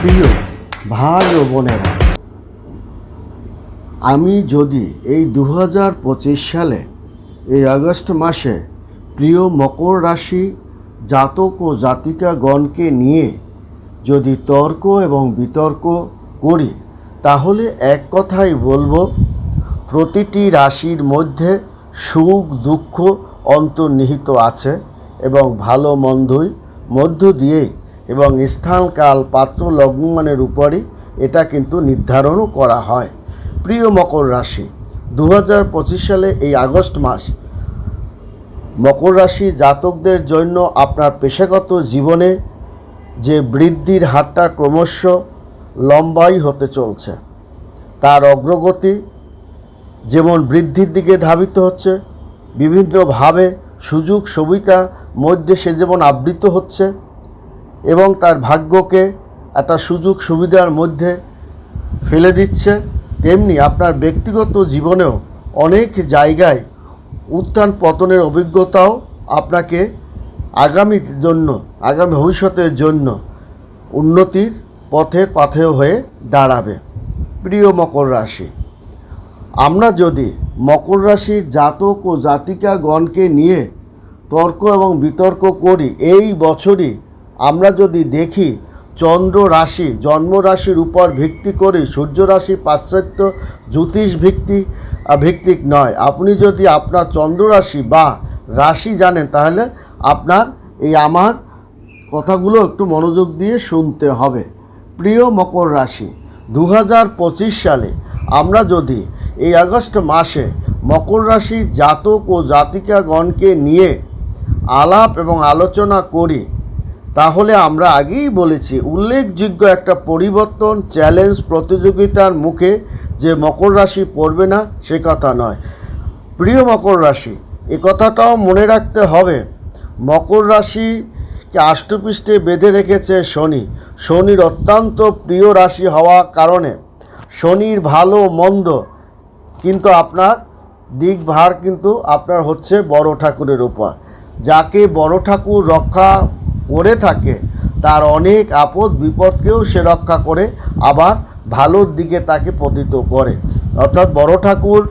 প্রিয় ভাই ও বোনেরা, আমি যদি এই দু হাজার পঁচিশ সালে এই আগস্ট মাসে প্রিয় মকর রাশি জাতক ও জাতিকাগণকে নিয়ে যদি তর্ক এবং বিতর্ক করি, তাহলে এক কথাই বলব, প্রতিটি রাশির মধ্যে সুখ, দুঃখ অন্তর্নিহিত আছে এবং ভালো মন্দই মধ্য দিয়েই এবং স্থানকাল পাত্র লগ্নমানের উপরই এটা কিন্তু নির্ধারণও করা হয়। প্রিয় মকর রাশি দু হাজার পঁচিশ সালে এই আগস্ট মাস মকর রাশি জাতকদের জন্য আপনার পেশাগত জীবনে যে বৃদ্ধির হারটা ক্রমশ লম্বাই হতে চলছে। তার অগ্রগতি যেমন বৃদ্ধির দিকে ধাবিত হচ্ছে, বিভিন্নভাবে সুযোগ সুবিধা মধ্যে সে যেমন আবৃত হচ্ছে এবং তার ভাগ্যকে একটা সুযোগ সুবিধার মধ্যে ফেলে দিচ্ছে। তেমনি আপনার ব্যক্তিগত জীবনেও অনেক জায়গায় উত্থান পতনের অভিজ্ঞতাও আপনাকে আগামীর জন্য, আগামী ভবিষ্যতের জন্য উন্নতির পথের পাথেয় হয়ে দাঁড়াবে। প্রিয় মকর রাশি, আমরা যদি মকর রাশির জাতক ও জাতিকাগণকে নিয়ে তর্ক এবং বিতর্ক করি, এই বছরই আমরা যদি দেখি চন্দ্র রাশি, জন্ম রাশির উপর ভিত্তি করে সূর্য রাশি পাশ্চাত্য জ্যোতিষ ভিত্তি ভিত্তিক নয়। আপনি যদি আপনার চন্দ্র রাশি বা রাশি জানেন, তাহলে আপনার এই আমার কথাগুলো একটু মনোযোগ দিয়ে শুনতে হবে। প্রিয় মকর রাশি দু হাজার পঁচিশ সালে আমরা যদি এই আগস্ট মাসে মকর রাশির জাতক ও জাতিকাগণকে নিয়ে আলাপ এবং আলোচনা করি তাহলে আমরা আগেই বলেছি, উল্লেখযোগ্য একটা পরিবর্তন, চ্যালেঞ্জ প্রতিযোগিতার মুখে যে মকর রাশি পড়বে না, সে কথা নয়। প্রিয় মকর রাশি, এ কথাটাও মনে রাখতে হবে। মকর রাশিকে আষ্টপৃষ্ঠে বেঁধে রেখেছে শনি। শনির অত্যন্ত প্রিয় রাশি হওয়া কারণে শনির ভালো মন্দ কিন্তু আপনার দিক ভার কিন্তু আপনার হচ্ছে বড় ঠাকুরের উপর। যাকে বড় ঠাকুর রক্ষা করে থাকে, তার অনেক আপদ বিপদকেও সে রক্ষা করে, আবার ভালোর দিকে তাকে পতিত করে। অর্থাৎ বড় ঠাকুর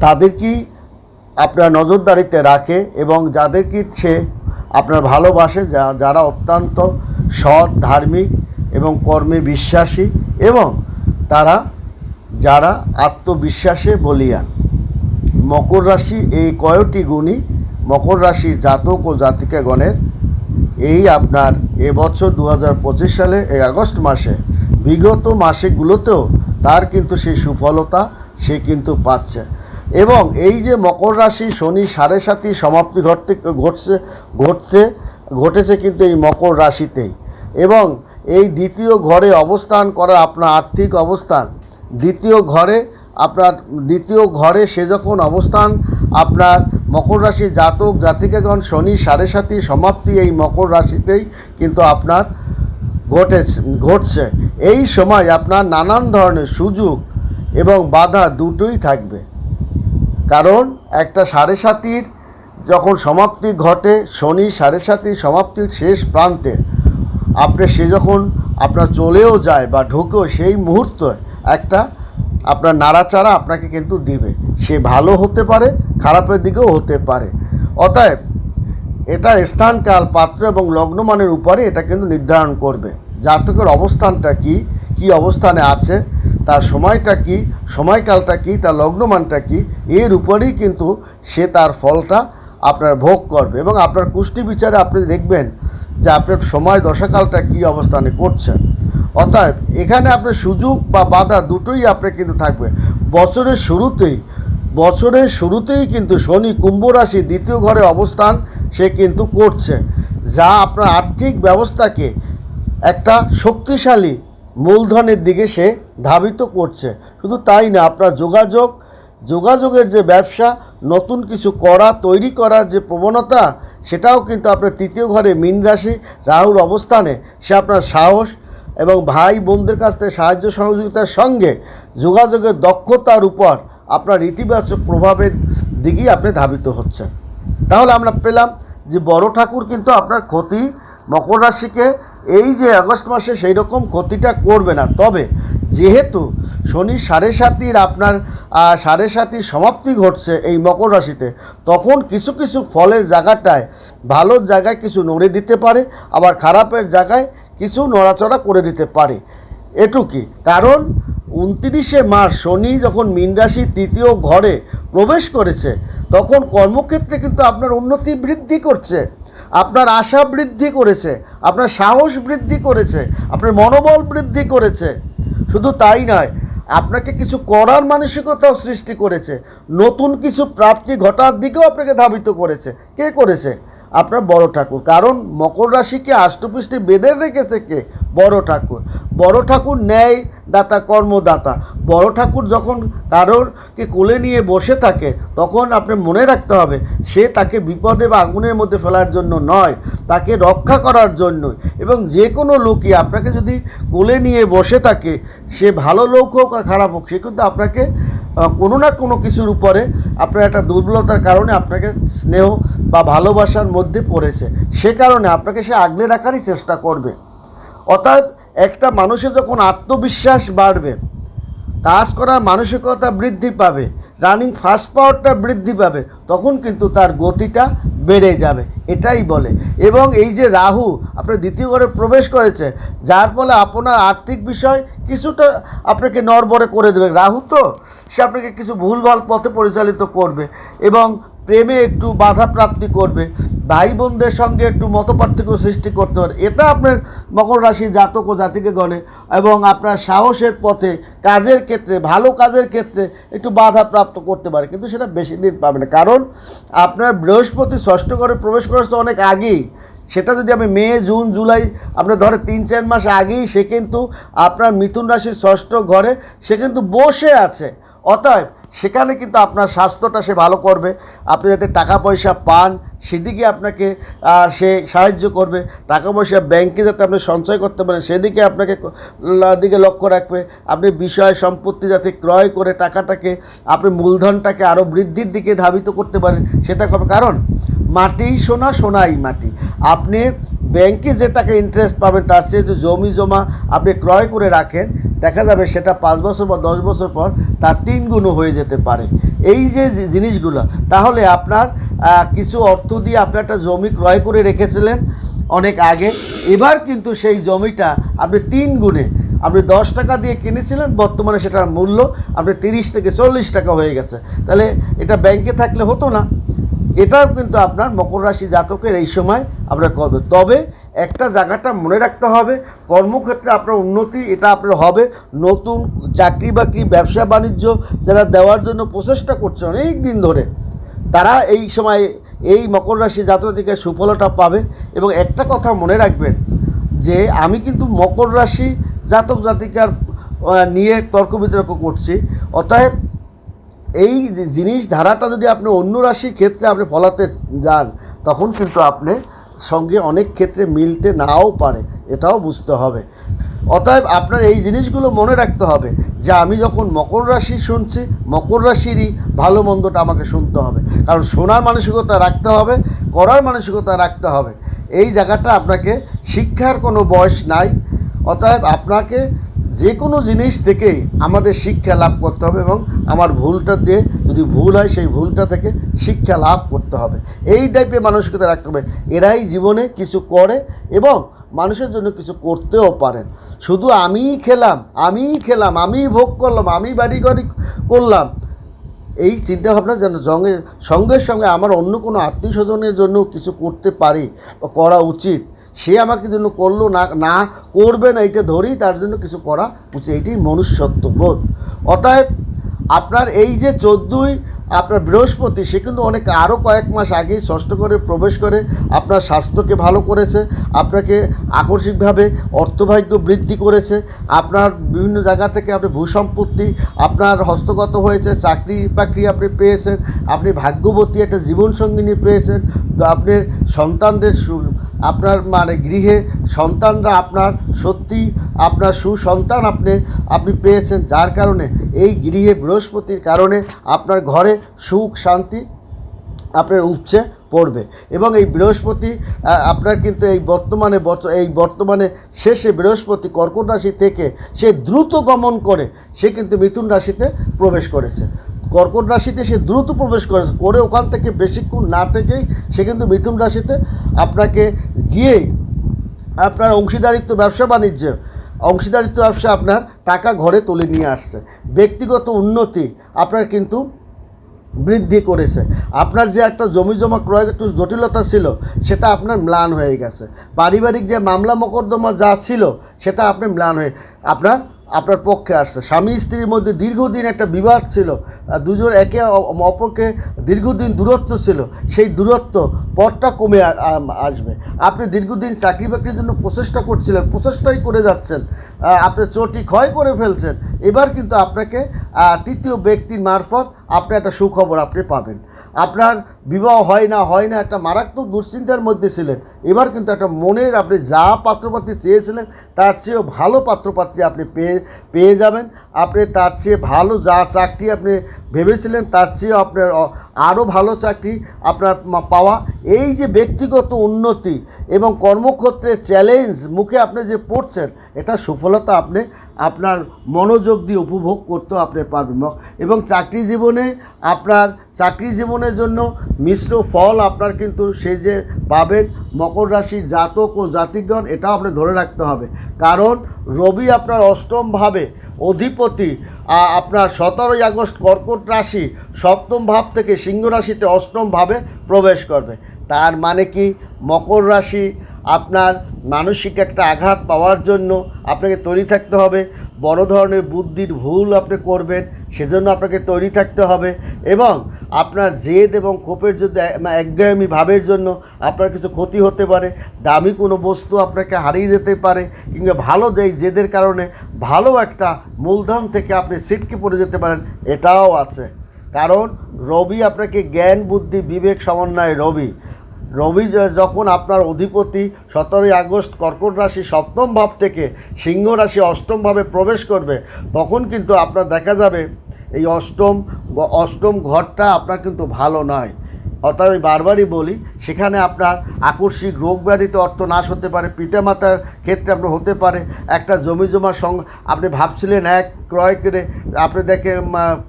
তাদেরকেই আপনার নজরদারিতে রাখে এবং যাদেরকে সে আপনার ভালোবাসে, যা, যারা অত্যন্ত সৎ, ধার্মিক এবং কর্মে বিশ্বাসী এবং তারা, যারা আত্মবিশ্বাসে বলিয়ান। মকর রাশি এই কয়টি গুণই মকর রাশি জাতক ও জাতিকাগণের এই আপনার এবছর দু হাজার পঁচিশ সালে এই আগস্ট মাসে। বিগত মাসেগুলোতেও তার কিন্তু সেই সুফলতা সে কিন্তু পাচ্ছে। এবং এই যে মকর রাশি শনি সাড়ে সাতই সমাপ্তি ঘটতে ঘটছে, ঘটতে, ঘটেছে কিন্তু এই মকর রাশিতেই। এবং এই দ্বিতীয় ঘরে অবস্থান করা আপনার আর্থিক অবস্থান, দ্বিতীয় ঘরে আপনার, দ্বিতীয় ঘরে সে যখন অবস্থান আপনার মকর রাশি জাতক, জাতিকাগণ শনি সাড়ে সাতই সমাপ্তি এই মকর রাশিতেই কিন্তু আপনার ঘটেছে, ঘটছে। এই সময় আপনার নানান ধরনের সুযোগ এবং বাধা দুটোই থাকবে। কারণ একটা সাড়ে সাতির যখন সমাপ্তি ঘটে, শনি সাড়ে সাতির সমাপ্তির শেষ প্রান্তে আপনি সে যখন আপনার চলেও যায় বা ঢুকেও সেই মুহূর্তে একটা আপনার নাড়াচাড়া আপনাকে কিন্তু দিবে। সে ভালো হতে পারে, খারাপের দিকেও হতে পারে। অতএব, এটা স্থানকাল, পাত্র এবং লগ্নমানের উপরে এটা কিন্তু নির্ধারণ করবে। জাতকের অবস্থানটা কি কি অবস্থানে আছে, তার সময়টা কি, সময়কালটা কি, তার লগ্নমানটা কি, এর উপরেই কিন্তু সে তার ফলটা আপনার ভোগ করবে এবং আপনার কুষ্টি বিচারে আপনি দেখবেন যে আপনার সময় দশাকালটা কি অবস্থানে করছেন অতএব, এখানে আপনার সুযোগ বা বাধা দুটোই আপনার কিন্তু থাকবে। বছরের শুরুতেই বছরের শুরুতেই কিন্তু শনি কুম্ভ রাশি দ্বিতীয় ঘরে অবস্থান সে কিন্তু করছে, যা আপনার আর্থিক ব্যবস্থাকে একটা শক্তিশালী মূলধনের দিকে সে ধাবিত করছে। শুধু তাই না, আপনার যোগাযোগ, যোগাযোগের যে ব্যবসা, নতুন কিছু করা, তৈরি করার যে প্রবণতা, সেটাও কিন্তু আপনার তৃতীয় ঘরে মীন রাশি রাহুর অবস্থানে সে আপনার সাহস এবং ভাই বোনদের কাছ থেকে সাহায্য সহযোগিতার সঙ্গে যোগাযোগের দক্ষতার উপর আপনার ইতিবাচক প্রভাবের দিকেই আপনি ধাবিত হচ্ছেন। তাহলে আমরা পেলাম যে বড় ঠাকুর কিন্তু আপনার ক্ষতি মকর রাশিকে এই যে আগস্ট মাসে সেই রকম ক্ষতিটা করবে না। তবে যেহেতু শনি সাড়ে সাতির আপনার সাড়ে সাতির সমাপ্তি ঘটছে এই মকর রাশিতে, তখন কিছু কিছু ফলের জায়গাটায় ভালোর জায়গায় কিছু নড়ে দিতে পারে, আবার খারাপের জায়গায় কিছু নড়াচড়া করে দিতে পারে। এটুকি। কারণ উনত্রিশে মার্চ শনি যখন মীন রাশির তৃতীয় ঘরে প্রবেশ করেছে, তখন কর্মক্ষেত্রে কিন্তু আপনার উন্নতি বৃদ্ধি করছে। আপনার আশা বৃদ্ধি করেছে, আপনার সাহস বৃদ্ধি করেছে, আপনার মনোবল বৃদ্ধি করেছে। শুধু তাই নয়, আপনাকে কিছু করার মানসিকতাও সৃষ্টি করেছে। নতুন কিছু প্রাপ্তি ঘটার দিকেও আপনাকে ধাবিত করেছে। কে করেছে? আপনার বড় ঠাকুর। কারণ মকর রাশিকে আষ্টপৃষ্ঠে বেঁধে রেখেছে কে? বড় ঠাকুর। বড় ঠাকুর ন্যায় দাতা, কর্মদাতা। বড় ঠাকুর যখন কারোরকে কোলে নিয়ে বসে থাকে, তখন আপনি মনে রাখতে হবে, সে তাকে বিপদে বা আগুনের মধ্যে ফেলার জন্য নয়, তাকে রক্ষা করার জন্য এবং যে কোনো লোকই আপনাকে যদি কোলে নিয়ে বসে থাকে, সে ভালো লোক হোক আর খারাপ হোক, সে কিন্তু আপনাকে কোনো না কোনো কিছুর উপরে আপনার একটা দুর্বলতার কারণে আপনাকে স্নেহ বা ভালোবাসার মধ্যে পড়েছে। সে কারণে আপনাকে সে আগলে রাখারই চেষ্টা করবে। অতএব একটা মানুষের যখন আত্মবিশ্বাস বাড়বে, কাজ করার মানসিকতা বৃদ্ধি পাবে রানিং ফার্স্ট পাওয়ারটা বৃদ্ধি পাবে তখন কিন্তু তার গতিটা বেড়ে যাবে, এটাই বলে। এবং এই যে রাহু, আপনার দ্বিতীয় ঘরে প্রবেশ করেছে, যার ফলে আপনার আর্থিক বিষয় কিছুটা আপনাকে নরবরে করে দেবে। রাহু তো, সে আপনাকে কিছু ভুলভাল পথে পরিচালিত করবে এবং প্রেমে একটু বাধা প্রাপ্তি করবে। ভাই বোনদের সঙ্গে একটু মতপার্থক্য সৃষ্টি করতে পারে। এটা আপনার মকর রাশি জাতক ও জাতিকে গণে এবং আপনার সাহসের পথে কাজের ক্ষেত্রে, ভালো কাজের ক্ষেত্রে একটু বাধা প্রাপ্ত করতে পারে। কিন্তু সেটা বেশি দিন পাবে না। কারণ আপনার বৃহস্পতি ষষ্ঠ ঘরে প্রবেশ করেছে অনেক আগেই। সেটা যদি আমি মে, জুন, জুলাই, আপনার ধরে তিন, চার মাস আগেই সে কিন্তু আপনার মিথুন রাশির ষষ্ঠ ঘরে সে কিন্তু বসে আছে। অতএব সেখানে কিন্তু আপনার স্বাস্থ্যটা সে ভালো করবে। আপনি যাতে টাকা পয়সা পান সেদিকে আপনাকে সে সাহায্য করবে। টাকা পয়সা ব্যাংকে যাতে আপনি সঞ্চয় করতে পারেন, সেদিকে আপনাকে দিকে লক্ষ্য রাখবে। আপনি বিষয় সম্পত্তি যাতে ক্রয় করে টাকাটাকে, আপনি মূলধনটাকে আরও বৃদ্ধির দিকে ধাবিত করতে পারেন, সেটা করবে। কারণ, মাটি সোনা, সোনাই মাটি। আপনি ব্যাংকে যে টাকা ইন্টারেস্ট পাবেন, তার চেয়ে যে জমি জমা আপনি ক্রয় করে রাখেন, দেখা যাবে সেটা পাঁচ বছর বা দশ বছর পর তার তিন গুণও হয়ে যেতে পারে। এই যে জিনিসগুলো, তাহলে আপনার কিছু অর্থ দিয়ে আপনি একটা জমি ক্রয় করে রেখেছিলেন অনেক আগে। এবার কিন্তু সেই জমিটা আপনি তিন গুণে, আপনি দশ টাকা দিয়ে কিনেছিলেন, বর্তমানে সেটার মূল্য আপনি তিরিশ থেকে চল্লিশ টাকা হয়ে গেছে। তাহলে এটা ব্যাংকে থাকলে হতো না। এটাও কিন্তু আপনার মকর রাশি জাতকের এই সময় আপনার করবে। তবে একটা জায়গাটা মনে রাখতে হবে, কর্মক্ষেত্রে আপনার উন্নতি এটা আপনার হবে। নতুন চাকরি বাকরি, ব্যবসা বাণিজ্য যারা দেওয়ার জন্য প্রচেষ্টা করছে অনেক দিন ধরে তারা এই সময় এই মকর রাশি জাতক থেকে সুফলতা পাবে। এবং একটা কথা মনে রাখবেন যে, আমি কিন্তু মকর রাশি জাতক জাতিকার নিয়ে তর্ক বিতর্ক করছি। অতএব এই জিনিস ধারাটা যদি আপনি অন্য রাশির ক্ষেত্রে আপনি ফলাতে যান, তখন কিন্তু আপনি সঙ্গে অনেক ক্ষেত্রে মিলতে নাও পারে। এটাও বুঝতে হবে। অতএব আপনার এই জিনিসগুলো মনে রাখতে হবে যে আমি যখন মকর রাশি শুনছি, মকর রাশিরই ভালো মন্দটা আমাকে শুনতে হবে। কারণ শোনার মানসিকতা রাখতে হবে, করার মানসিকতা রাখতে হবে। এই জায়গাটা আপনাকে শিক্ষার কোনো বয়স নাই। অতএব আপনাকে যে কোনো জিনিস থেকেই আমাদের শিক্ষা লাভ করতে হবে এবং আমার ভুলটা দিয়ে যদি ভুল হয়, সেই ভুলটা থেকে শিক্ষা লাভ করতে হবে। এই টাইপের মানসিকতা রাখতে হবে। এরাই জীবনে কিছু করে এবং মানুষের জন্য কিছু করতেও পারেন। শুধু আমিই খেলাম আমিই খেলাম, আমিই ভোগ করলাম, আমি বাড়ি গাড়ি করলাম। এই চিন্তাভাবনা যেন সঙ্গে সঙ্গে আমার অন্য কোনো আত্মীয় স্বজনের জন্য কিছু করতে পারি বা করা উচিত। সে আমাকে জন্য করল না না করবে না, এটা ধরেই তার জন্য কিছু করা উচিত। এইটাই মনুষ্যত্ব বোধ। অতএব আপনার এই যে চোদ্দোই, আপনার বৃহস্পতি, সে কিন্তু অনেক আরও কয়েক মাস আগেই ষষ্ঠ করে প্রবেশ করে আপনার স্বাস্থ্যকে ভালো করেছে, আপনাকে আকস্মিকভাবে অর্থভাগ্য বৃদ্ধি করেছে, আপনার বিভিন্ন জায়গা থেকে আপনি ভূসম্পত্তি, আপনার হস্তগত হয়েছে চাকরি বাকরি আপনি পেয়েছেন, আপনি ভাগ্যবতী একটা জীবনসঙ্গিনী পেয়েছেন আপনার সন্তানদের সু- আপনার মানে গৃহে সন্তানরা আপনার সত্যি আপনার সুসন্তান আপনি আপনি পেয়েছেন। যার কারণে এই গৃহে বৃহস্পতির কারণে আপনার ঘরে সুখ, শান্তি আপনার উপচে পড়বে। এবং এই বৃহস্পতি আপনার কিন্তু এই বর্তমানে এই বর্তমানে শেষে বৃহস্পতি কর্কট রাশি থেকে সে দ্রুত গমন করে, সে কিন্তু মিথুন রাশিতে প্রবেশ করেছে। কর্কট রাশিতে সে দ্রুত প্রবেশ করেছে। করে ওখান থেকে বেশিক্ষণ না থেকেই সে কিন্তু মিথুন রাশিতে আপনাকে গিয়েই আপনার অংশীদারিত্ব, ব্যবসা, বাণিজ্য, অংশীদারিত্ব, ব্যবসা আপনার টাকা ঘরে তুলে নিয়ে আসছে। ব্যক্তিগত উন্নতি আপনার কিন্তু বৃদ্ধি করেছে। আপনার যে একটা জমি জমা ক্রয় একটু জটিলতা ছিল, সেটা আপনার ম্লান হয়ে গেছে। পারিবারিক যে মামলা মোকদ্দমা যা ছিল, সেটা আপনি ম্লান হয়ে আপনার আপনার পক্ষে আসছে। স্বামী স্ত্রীর মধ্যে দীর্ঘদিন একটা বিবাদ ছিল দুজন একে অপরকে দীর্ঘদিন দূরত্ব ছিল। সেই দূরত্ব পথটা কমে আসবে। আপনি দীর্ঘদিন চাকরি বাকরির জন্য প্রচেষ্টা করছিলেন, প্রচেষ্টাই করে যাচ্ছেন। আপনি চটি ক্ষয় করে ফেলছেন। এবার কিন্তু আপনাকে তৃতীয় ব্যক্তির মারফত আপনি একটা সুখবর আপনি পাবেন। আপনার বিবাহ হয় না হয় না, একটা মারাত্মক দুশ্চিন্তার মধ্যে ছিলেন। এবার কিন্তু একটা মনের আপনি যা পাত্রপাত্রী চেয়েছিলেন, তার চেয়েও ভালো পাত্রপাত্রী আপনি পেয়ে পেয়ে যাবেন। আপনি তার চেয়ে ভালো যা চাকরি আপনি ভেবেছিলেন তার চেয়েও আপনার আরও ভালো চাকরি আপনার পাওয়া। এই যে ব্যক্তিগত উন্নতি এবং কর্মক্ষেত্রে চ্যালেঞ্জ মুখে আপনি যে পড়ছেন, এটা সফলতা আপনি, আপনার মনোযোগ দিয়ে উপভোগ করতেও আপনি পারবেন। এবং চাকরি জীবনে আপনার, চাকরি জীবনের জন্য মিশ্র ফল আপনার কিন্তু সে যে পাবেন, মকর রাশির জাতক ও জাতিগণ, এটাও আপনি ধরে রাখতে হবে। কারণ রবি আপনার অষ্টমভাবে অধিপতি আপনার সতেরোই আগস্ট কর্কট রাশি সপ্তম ভাব থেকে সিংহ রাশিতে অষ্টম ভাবে প্রবেশ করবে। তার মানে কি? মকর রাশি আপনার মানসিক একটা আঘাত পাওয়ার জন্য আপনাকে তৈরি থাকতে হবে। বড় ধরনের বুদ্ধির ভুল আপনি করবেন, সেজন্য আপনাকে তৈরি থাকতে হবে এবং আপনার জেদ এবং ক্ষোভের যদি এ- মা- একঘেয়েমি ভাবের জন্য আপনার কিছু ক্ষতি হতে পারে, দামি কোনো বস্তু আপনাকে হারিয়ে যেতে পারে, কিংবা ভালো যেই জেদের কারণে ভালো একটা মূলধন থেকে আপনি সিটকে পড়ে যেতে পারেন, এটাও আছে। কারণ রবি আপনাকে জ্ঞান, বুদ্ধি, বিবেক সমন্বয় রবি। রবি যখন আপনার অধিপতি সতেরোই আগস্ট কর্কট রাশি সপ্তম ভাব থেকে সিংহ রাশি অষ্টম ভাবে প্রবেশ করবে, তখন কিন্তু আপনার দেখা যাবে এই অষ্টম অষ্টম ঘরটা আপনার কিন্তু ভালো নয়। অর্থাৎ আমি বারবারই বলি, সেখানে আপনার আকস্মিক রোগ ব্যাধিতে অর্থ নাশ হতে পারে, পিতামাতার ক্ষেত্রে আপনার হতে পারে, একটা জমি জমা সং আপনি ভাবছিলেন এক ক্রয় করে আপনি দেখে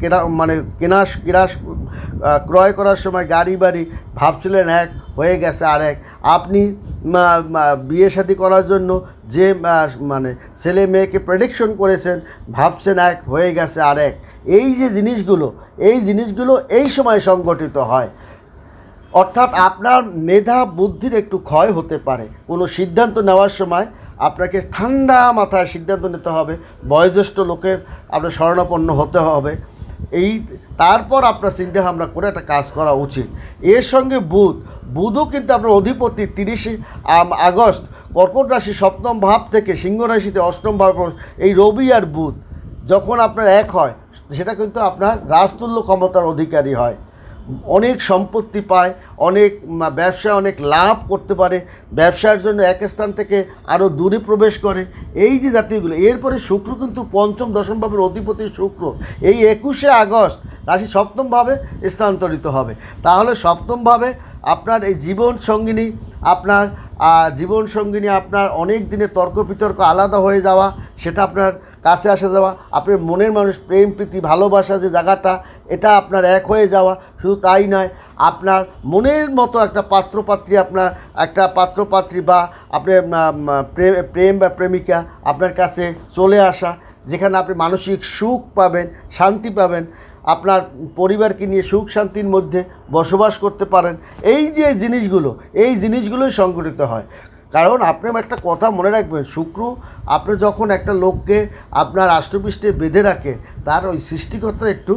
কেনা মানে কেনাস, কিরাস ক্রয় করার সময় গাড়ি বাড়ি ভাবছিলেন এক, হয়ে গেছে আর এক আপনি বিয়ে শাদী করার জন্য যে মানে ছেলে মেয়েকে প্রেডিকশন করেছেন, ভাবছেন এক, হয়ে গেছে আর এক এই যে জিনিসগুলো, এই জিনিসগুলো এই সময় সংগঠিত হয়। অর্থাৎ আপনার মেধা বুদ্ধির একটু ক্ষয় হতে পারে। কোনো সিদ্ধান্ত নেওয়ার সময় আপনাকে ঠান্ডা মাথায় সিদ্ধান্ত নিতে হবে। বয়োজ্যেষ্ঠ লোকের আপনার শরণাপন্ন হতে হবে। এই, তারপর আপনার চিন্তা ভাবনা করে একটা কাজ করা উচিত। এর সঙ্গে বুধ বুধও কিন্তু আপনার অধিপতি তিরিশে আগস্ট কর্কট রাশি সপ্তম ভাব থেকে সিংহ রাশিতে অষ্টম ভাব এই রবি আর বুধ যখন আপনার এক হয় সেটা কিন্তু আপনার রাজতুল্য ক্ষমতার অধিকারী হয়। অনেক সম্পত্তি পায় অনেক মা, ব্যবসায় অনেক লাভ করতে পারে ব্যবসার জন্য এক স্থান থেকে আরও দূরে প্রবেশ করে। এই যে জাতীয়গুলো এরপরে শুক্র কিন্তু পঞ্চম দশম ভাবের অধিপতি শুক্র। এই একুশে আগস্ট রাশি সপ্তমভাবে স্থানান্তরিত হবে। তাহলে সপ্তমভাবে আপনার এই জীবন সঙ্গিনী, আপনার জীবন সঙ্গিনী আপনার অনেক দিনের তর্ক বিতর্ক আলাদা হয়ে যাওয়া, সেটা আপনার কাছে আসা যাওয়া, আপনার মনের মানুষ, প্রেম, প্রীতি, ভালোবাসা যে জায়গাটা, এটা আপনার এক হয়ে যাওয়া, শুধু তাই নয়, আপনার মনের মতো একটা পাত্রপাত্রী আপনার, একটা পাত্রপাত্রী বা আপনার প্রেম বা প্রেমিকা আপনার কাছে চলে আসা, যেখানে আপনি মানসিক সুখ পাবেন, শান্তি পাবেন আপনার পরিবারকে নিয়ে সুখ শান্তির মধ্যে বসবাস করতে পারেন। এই যে জিনিসগুলো, এই জিনিসগুলোই সংগঠিত হয়। কারণ আপনি একটা কথা মনে রাখবেন, শুক্র আপনি যখন একটা লোককে আপনার রাষ্ট্রপৃষ্ঠে বেঁধে রাখে, তার ওই সৃষ্টিকর্তার একটু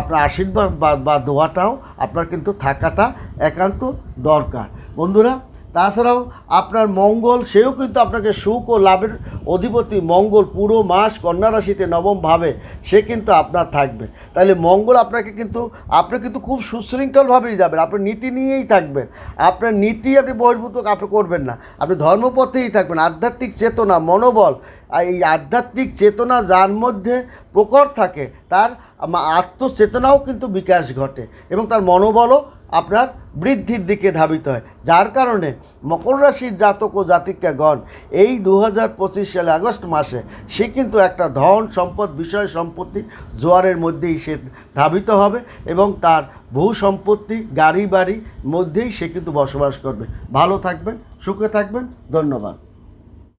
আপনার আশীর্বাদ বা বা দোয়াটাও আপনার কিন্তু থাকাটা একান্ত দরকার। বন্ধুরা তাছাড়াও আপনার মঙ্গল, সেও কিন্তু আপনাকে সুখ ও লাভের অধিপতি। মঙ্গল পুরো মাস কন্যা রাশিতে নবম ভাবে, সে কিন্তু আপনার থাকবে। তাহলে মঙ্গল আপনাকে কিন্তু, আপনি কিন্তু খুব সুশৃঙ্খলভাবেই যাবেন। আপনার নীতি নিয়েই থাকবেন। আপনার নীতি আপনি বহির্ভূত আপনি করবেন না। আপনি ধর্মপথেই থাকবেন। আধ্যাত্মিক চেতনা, মনোবল এই আধ্যাত্মিক চেতনা যার মধ্যে প্রকট থাকে, তার আত্মচেতনাও কিন্তু বিকাশ ঘটে এবং তার মনোবলও আপনার বৃদ্ধির দিকে ধাবিত হয়। যার কারণে মকর রাশির জাতক ও জাতিকাগণ এই দু হাজার পঁচিশ সালে আগস্ট মাসে সে কিন্তু একটা ধন সম্পদ, বিষয় সম্পত্তি জোয়ারের মধ্যেই সে ধাবিত হবে এবং তার ভূ সম্পত্তি, গাড়ি বাড়ি মধ্যেই সে কিন্তু বসবাস করবে। ভালো থাকবেন, সুখে থাকবেন। ধন্যবাদ।